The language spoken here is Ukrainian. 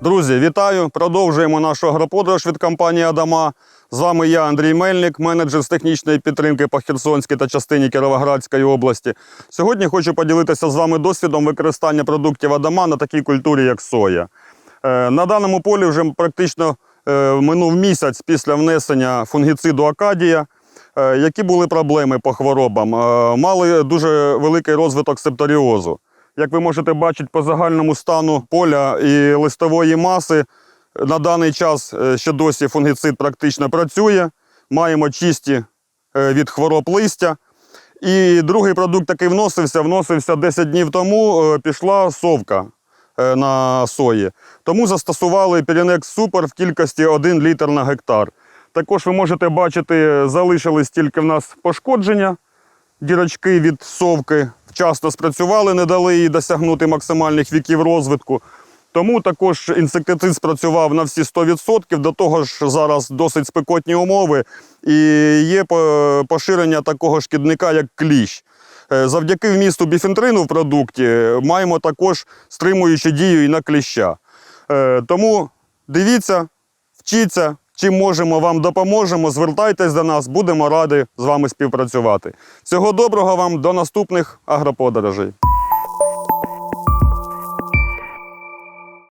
Друзі, вітаю! Продовжуємо нашу агроподорож від компанії Адама. З вами я, Андрій Мельник, менеджер з технічної підтримки по Херсонській та частині Кіровоградської області. Сьогодні хочу поділитися з вами досвідом використання продуктів Адама на такій культурі, як соя. Е, На даному полі вже практично е, минув місяць після внесення фунгіциду Акадія. Е, Які були проблеми по хворобам? Мали дуже великий розвиток септоріозу. Як ви можете бачити по загальному стану поля і листової маси, на даний час е, ще досі фунгіцид практично працює. Маємо чисті е, від хвороб листя. І другий продукт, який вносився, вносився 10 днів тому, е, пішла совка на сої. Тому застосували Pirinex Super в кількості 1 літр на гектар. Також ви можете бачити, залишились тільки в нас пошкодження. Дірочки від совки вчасно спрацювали, не дали їй досягнути максимальних віків розвитку. Тому також інсектицид спрацював на всі 100%. До того ж, зараз досить спекотні умови і є поширення такого шкідника, як кліщ. Е, Завдяки вмісту біфентрину в продукті маємо також стримуючу дію і на кліща. Е, Тому дивіться, вчіться, чим можемо, вам допоможемо. Звертайтесь до нас, будемо раді з вами співпрацювати. Всього доброго вам, до наступних агроподорожей.